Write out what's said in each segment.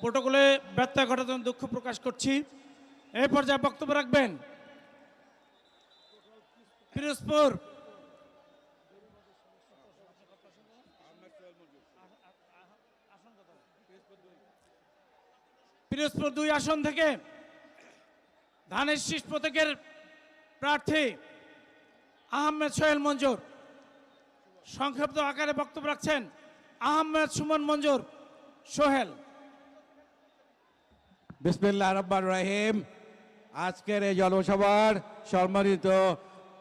প্রোটোকলে ব্যত্যয় ঘটার জন্য দুঃখ প্রকাশ করছি। এই পর্যায়ে বক্তব্য রাখবেন পিরোজপুর। পিরোজপুর দুই আসন থেকে ধানের শীষ প্রতীকের প্রার্থী আহমেদ সোহেল মঞ্জুর। সংক্ষিপ্ত আকারে বক্তব্য রাখছেন আহমেদ সুমন মঞ্জুর সোহেল। বিসমিল্লাহ রব্বান রাহিম। আজকের এই জনসভার সম্মানিত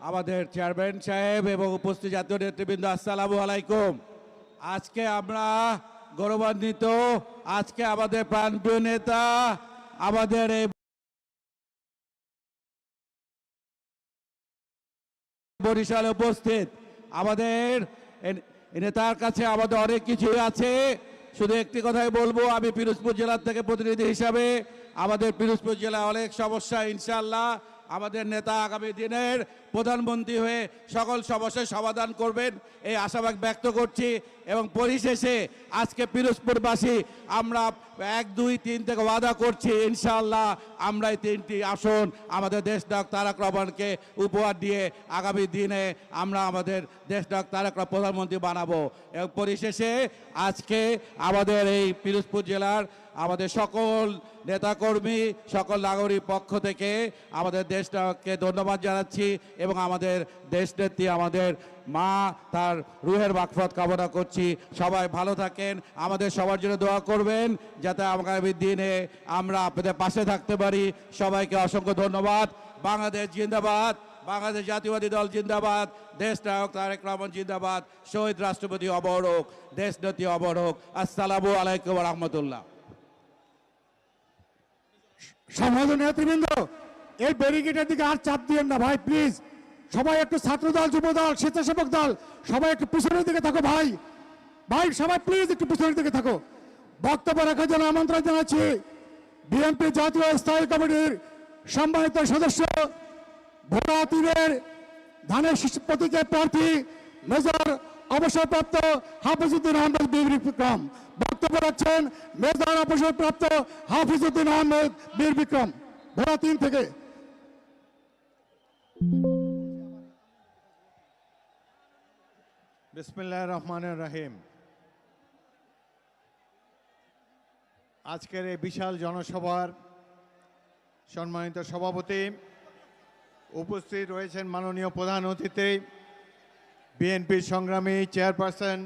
আমাদের চেয়ারম্যান সাহেব এবং উপস্থিত জাতীয় নেতৃবৃন্দ, আসসালামু আলাইকুম। আজকে আমরা গৌরবান্বিত, আজকে আমাদের প্রাণপ্রিয় নেতা, আমাদের এই বরিশালে উপস্থিত। আমাদের নেতার কাছে আমাদের অনেক কিছুই আছে। শুধু একটি কথাই বলব, আমি পিরোজপুর জেলার থেকে প্রতিনিধি হিসাবে আমাদের পিরোজপুর জেলা অনেক সমস্যা ইনশাল্লাহ আমাদের নেতা আগামী দিনের প্রধানমন্ত্রী হয়ে সকল সমস্যার সমাধান করবেন, এই আশাবাদ ব্যক্ত করছি এবং পরিশেষে আজকে পিরোজপুরবাসী আমরা এক, দুই, তিন থেকে ওয়াদা করছি, ইনশাআল্লাহ আমরা এই তিনটি আসন আমাদের দেশ ডাক তারাক রহমানকে উপহার দিয়ে আগামী দিনে আমরা আমাদের দেশ ডাক তারাক প্রধানমন্ত্রী বানাবো। এবং পরিশেষে আজকে আমাদের এই পিরোজপুর জেলার আমাদের সকল নেতাকর্মী, সকল নাগরিক পক্ষ থেকে আমাদের দেশটাকে ধন্যবাদ জানাচ্ছি এবং আমাদের দেশ নেত্রী, আমাদের মা তার রুহের বাকফত কামনা করছি। সবাই ভালো থাকেন। আমাদের সবার জন্য দোয়া করবেন যাতে আগামী দিনে আমরা আপনাদের পাশে থাকতে পারি। সবাইকে অসংখ্য ধন্যবাদ। বাংলাদেশ জিন্দাবাদ। বাংলাদেশ জাতীয়বাদী দল জিন্দাবাদ। দেশ নায়ক তারেক রহমান জিন্দাবাদ। শহীদ রাষ্ট্রপতি অবরোক দেশ নেত্রী অবরোক আসসালামু আলাইকুম রহমতুল্লাহ। সমাজ নেতৃবৃন্দ, এই ব্যারিকেডের দিকে আর চাপ দিয়েন না ভাই প্লিজ সবাই একটু ছাত্রদল, যুবদল, স্বেচ্ছাসেবক দল, সবাই একটু পিছনের দিকে থাকো ভাই। ভাই, সবাই প্লিজ একটু পিছনের দিকে থাকো। বক্তব্য রাখার জন্য আমন্ত্রণ জানাচ্ছি বিএনপি জাতীয় স্থায়ী কমিটির সম্মানিত সদস্য ভোলা তীরের ধানের প্রতীকের প্রার্থী, মেজর অবসরপ্রাপ্ত হাফিজুদ্দিন আহমেদ বীর বিক্রম। বক্তব্য রাখছেন মেজর অবসরপ্রাপ্ত হাফিজুদ্দিন আহমেদ বীর বিক্রম। ভোলা তিন থেকে বিসমিল্লাহ রহমান রাহিম। আজকের এই বিশাল জনসভার সম্মানিত সভাপতি উপস্থিত রয়েছেন মাননীয় প্রধান অতিথি, বিএনপির সংগ্রামী চেয়ারপারসন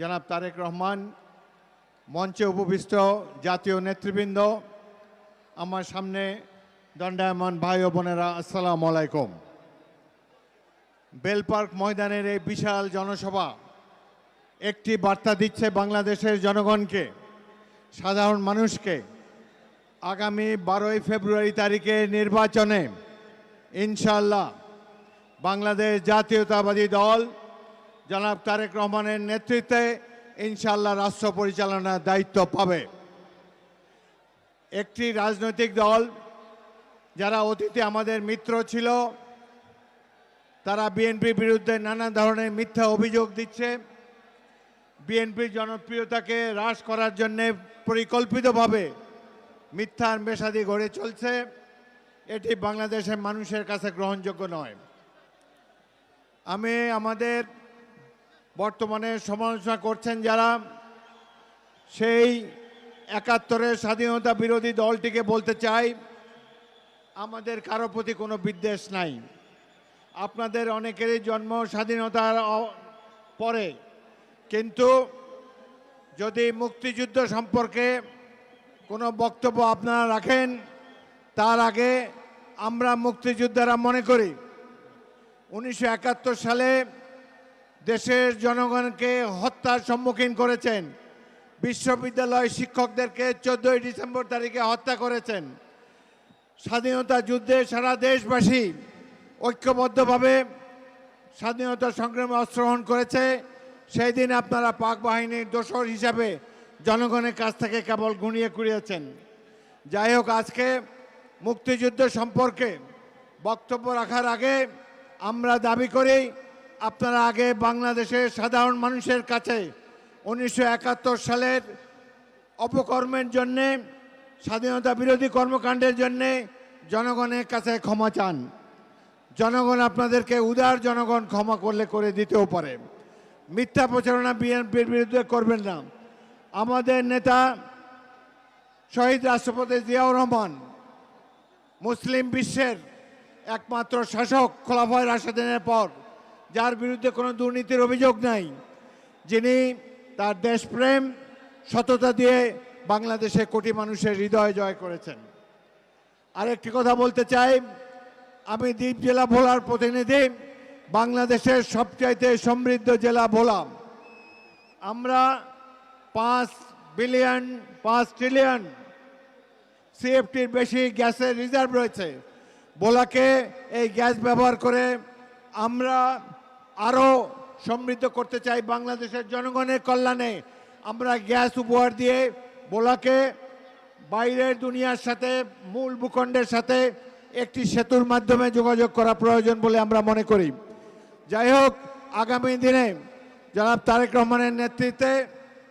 জনাব তারেক রহমান, মঞ্চে উপবিষ্ট জাতীয় নেতৃবৃন্দ, আমার সামনে দণ্ডায়মান ভাই ও বোনেরা, আসসালামু আলাইকুম। বেল পার্ক ময়দানের এই বিশাল জনসভা একটি বার্তা দিচ্ছে বাংলাদেশের জনগণকে, সাধারণ মানুষকে। আগামী বারোই ফেব্রুয়ারি তারিখে নির্বাচনে ইনশাল্লাহ বাংলাদেশ জাতীয়তাবাদী দল জনাব তারেক রহমানের নেতৃত্বে ইনশাল্লাহ রাষ্ট্র পরিচালনার দায়িত্ব পাবে। একটি রাজনৈতিক দল যারা অতীতে আমাদের মিত্র ছিল তারা বিএনপির বিরুদ্ধে নানা ধরনের মিথ্যা অভিযোগ দিচ্ছে। বিএনপির জনপ্রিয়তাকে হ্রাস করার জন্য পরিকল্পিতভাবে মিথ্যার মেশাদি গড়ে চলছে। এটি বাংলাদেশের মানুষের কাছে গ্রহণযোগ্য নয়। আমি আমাদের বর্তমানে সমালোচনা করছেন যারা সেই একাত্তরের স্বাধীনতা বিরোধী দলটিকে বলতে চাই, আমাদের কারও প্রতি কোনো বিদ্বেষ নাই। আপনাদের অনেকেরই জন্ম স্বাধীনতার পরে। কিন্তু যদি মুক্তিযুদ্ধ সম্পর্কে কোনো বক্তব্য আপনারা রাখেন, তার আগে আমরা মুক্তিযোদ্ধারা মনে করি, উনিশশো একাত্তর সালে দেশের জনগণকে হত্যার সম্মুখীন করেছেন। বিশ্ববিদ্যালয় শিক্ষকদেরকে চোদ্দোই ডিসেম্বর তারিখে হত্যা করেছেন। স্বাধীনতা যুদ্ধে সারা দেশবাসী ঐক্যবদ্ধভাবে স্বাধীনতা সংগ্রামে অংশগ্রহণ করেছে, সেই দিন আপনারা পাক বাহিনীর দোসর হিসাবে জনগণের কাছ থেকে কেবল গুনিয়ে কুড়িয়েছেন। যাই হোক, আজকে মুক্তিযুদ্ধ সম্পর্কে বক্তব্য রাখার আগে আমরা দাবি করি, আপনারা আগে বাংলাদেশের সাধারণ মানুষের কাছে উনিশশো একাত্তর সালের অপকর্মের জন্যে, স্বাধীনতা বিরোধী কর্মকাণ্ডের জন্যে জনগণের কাছে ক্ষমা চান। জনগণ আপনাদেরকে উদার জনগণ ক্ষমা করলে করে দিতেও পারে। মিথ্যা প্রচারণা বিএনপির বিরুদ্ধে করবেন না। আমাদের নেতা শহীদ রাষ্ট্রপতি জিয়াউর রহমান মুসলিম বিশ্বের একমাত্র শাসক খোলাফায় রাশেদিনের পর, যার বিরুদ্ধে কোনো দুর্নীতির অভিযোগ নাই, যিনি তার দেশপ্রেম, সততা দিয়ে বাংলাদেশে কোটি মানুষের হৃদয় জয় করেছেন। আরেকটি কথা বলতে চাই আমি দ্বীপ জেলা ভোলার প্রতিনিধি, বাংলাদেশের সবচাইতে সমৃদ্ধ জেলা ভোলা আমরা পাঁচ বিলিয়ন, পাঁচ ট্রিলিয়ন সিএফটির বেশি গ্যাসের রিজার্ভ রয়েছে। বোলাকে এই গ্যাস ব্যবহার করে আমরা আরও সমৃদ্ধ করতে চাই বাংলাদেশের জনগণের কল্যাণে। আমরা গ্যাস উপহার দিয়ে বোলাকে বাইরের দুনিয়ার সাথে, মূল ভূখণ্ডের সাথে একটি সেতুর মাধ্যমে যোগাযোগ করা প্রয়োজন বলে আমরা মনে করি। যাই হোক, আগামী দিনে জনাব তারেক রহমানের নেতৃত্বে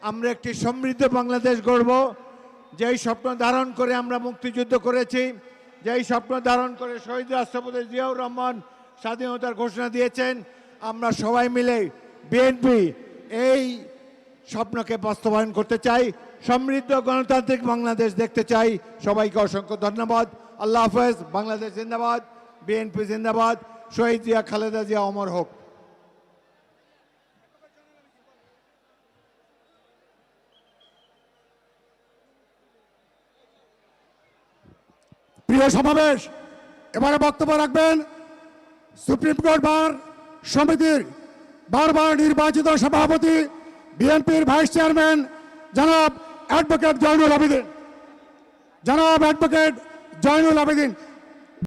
আমরা একটি সমৃদ্ধ বাংলাদেশ গড়ব। যেই স্বপ্ন ধারণ করে আমরা মুক্তিযুদ্ধ করেছি, যেই স্বপ্ন ধারণ করে শহীদ রাষ্ট্রপতি জিয়াউর রহমান স্বাধীনতার ঘোষণা দিয়েছেন, আমরা সবাই মিলে বিএনপি এই স্বপ্নকে বাস্তবায়ন করতে চাই, সমৃদ্ধ গণতান্ত্রিক বাংলাদেশ দেখতে চাই। সবাইকে অসংখ্য ধন্যবাদ। আল্লাহ হাফেজ, বাংলাদেশ জিন্দাবাদ, বিএনপি জিন্দাবাদ, শহীদ জিয়া খালেদা জিয়া অমর হোক। প্রিয় সমাবেশ, এবারে বক্তব্য রাখবেন সুপ্রিম কোর্ট বার সমিতির বারবার নির্বাচিত সভাপতি, বিএনপির ভাইস চেয়ারম্যান, জনাব অ্যাডভোকেট জয়নুল আবেদিন। জনাব অ্যাডভোকেট জয়নুল আবেদিন